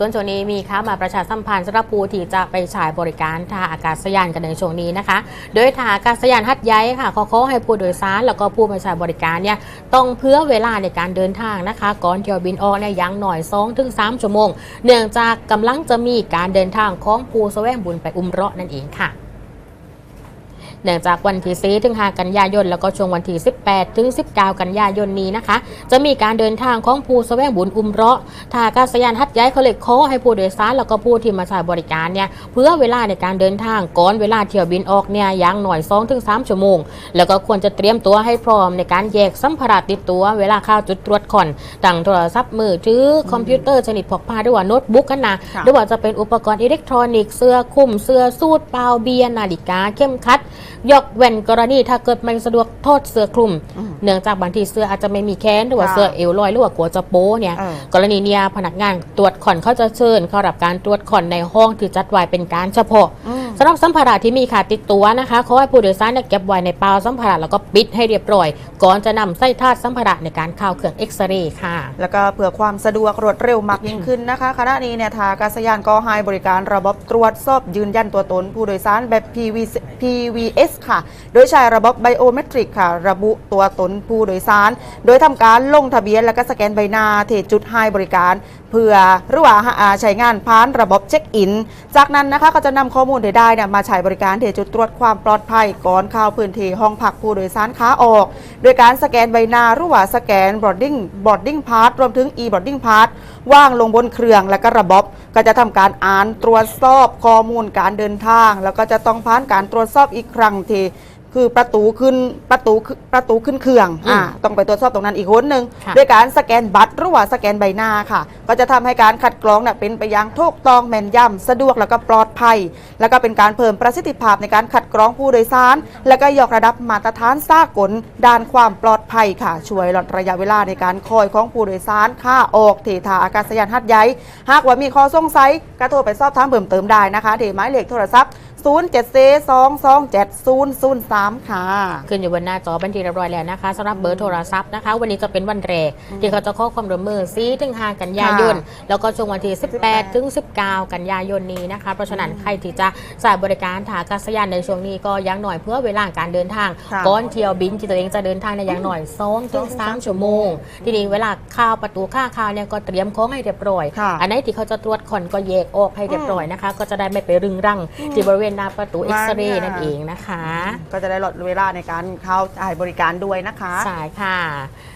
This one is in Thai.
ส่วนช่วงนี้มีค้ามาประชาสัมพันธ์สำหรับผู้ที่จะไปใช้บริการท่าอากาศยานกันในช่วงนี้นะคะ โดยท่าอากาศยานฮัดใหญ่ค่ะเขาขอให้ผู้โดยสารแล้วก็ผู้มาใช้บริการเนี่ยต้องเพื่อเวลาในการเดินทางนะคะ ก่อนเที่ยวบินออกเนี่ยยังหน่อย2ถึง3ชั่วโมง เนื่องจากกำลังจะมีการเดินทางของผู้แสวงบุญไปอุมเราะนั่นเองค่ะ เนื่องจากวันที่ 4 ถึง 5 กันยายน แล้วก็ช่วงวันที่ 18 ถึง 19 กันยายนนี้นะคะ จะมีการเดินทางของผู้แสวงบุญอุมเราะห์ทางอากาศยานฮัดย้ายเขาเลยขอให้ผู้โดยสารแล้วก็ผู้ที่มาใช้บริการเนี่ยเพื่อเวลาในการเดินทางก่อนเวลาเที่ยวบินออกเนี่ยอย่างหน่อย2-3ชั่วโมง แล้วก็ควรจะเตรียมตัวให้พร้อมในการแยกสัมภาระติดตัวเวลาเข้าจุดตรวจก่อนตั้งโทรศัพท์มือถือคอมพิวเตอร์ชนิดพกพาหรือว่าโน้ตบุ๊กกันนะค่ะหรือว่าจะเป็นอุปกรณ์อิเล็กทรอนิกส์เสื้อคลุมเสื้อสูทเปล่าเบียร์นาฬิกาเข้มขัด ยกเว้นกรณีถ้าเกิดไม่สะดวกโทษเสื้อคลุมอืมเนื่องจากบางทีเสื้ออาจจะไม่มีแขนหรือว่าค่ะเสื้อเอวลอยหรือว่ากลัวจะโป๊เนี่ยเออกรณีเนี้ยพนักงานตรวจขอนเขาจะเชิญ เข้ารับการตรวจขอนในห้องที่จัดไว้เป็นการเฉพาะอืม สำหรับสัมภาระที่มีขาดติดตัวนะคะขอให้ผู้โดยสารเนี่ยเก็บไว้ในเปาสัมภาระแล้วก็ปิดให้เรียบร้อย ก่อนจะนำไส้ธาตุสัมภาระในการเข้าเครื่องเอ็กซเรย์ค่ะ แล้วก็เพื่อความสะดวกรวดเร็วมากยิ่งขึ้นนะคะขณะนี้เนี่ยทางอากาศยานก็ให้บริการระบบตรวจสอบยืนยันตัวตน ผู้โดยสารแบบ PVS ค่ะ โดยใช้ระบบไบโอเมตริกค่ะ ระบุตัวตนผู้โดยสาร โดยทำการลงทะเบียนและก็สแกนใบหน้าเทจุดให้บริการ เพื่อหรือว่าใช้งานผ่านระบบเช็คอิน จากนั้นนะคะก็จะนำข้อมูลใดได้นี่ยมาใช้บริการเทจุดตรวจความปลอดภัยก่อนเข้าพื้นที่ห้องพักผู้โดยสารขาออก โดยการสแกนใบหน้ารือว่าสแกนบอดดิ้งบอดดิ้งพาร์ทรวมถึง e boarding pass ว่างลงบนเครื่องและก็ระบบก็จะทำการอ่านตรวจสอบข้อมูลการเดินทาง แล้วก็จะต้องผ่านการตรวจสอบอีกครั้งที่ คือประตูขึ้นประตูขึ้นประตูขึ้นเครื่องอ่าต้องไปตรวจสอบตรงนั้นอีกคนหนึ่งค่ะด้วยการสแกนบัตรหรือว่าสแกนใบหน้าค่ะ ก็จะทำให้การคัดกรองเนี่ยเป็นไปอย่างถูกต้องแม่นยำสะดวกแล้วก็ปลอดภัย แล้วก็เป็นการเพิ่มประสิทธิภาพในการคัดกรองผู้โดยสาร แล้วก็ยกระดับมาตรฐานสากลด้านความปลอดภัยค่ะ ช่วยลดระยะเวลาในการคอยของผู้โดยสารค่าออกเททาอากาศยานหัดใหญ่หากว่ามีข้อสงสัยก็โทรไปสอบถามเพิ่มเติมได้นะคะที่หมายเลขโทรศัพท์0 7 4 2 2 7 0 0 3 ค่ะ ขึ้นอยู่บนหน้าจอบันทีเรียบร้อยแล้วนะคะสำหรับเบอร์โทรศัพท์นะคะ วันนี้จะเป็นวันแรกที่เขาจะข้อความร่วมมือซีถึง5กันยายน แล้วก็ช่วงวันที่ 18 ถึง 19 กันยายนนี้นะคะ เพราะฉะนั้นใครที่จะสายบริการถาอากาศยานในช่วงนี้ก็อยังหน่อยเพื่อเวลาการเดินทางค่ะก่อนเที่ยวบินที่ตัวเองจะเดินทางในอย่างหน่อย2ถึง3ชั่วโมง ทีนี้เวลาเข้าวประตูค่าคาวเนี่ยก็เตรียมของให้เรียบร้อยค่ะอันไหนที่เขาจะตรวจคอนก็แยกออกให้เรียบร้อยนะคะ ก็จะได้ไม่ไปรึงรังที่บริเวณหน้าประตูเอ็กซเรย์นั่นเองนะคะ ก็จะได้ลดเวลาในการเข้าจ่ายบริการด้วยนะคะ ใช่ค่ะ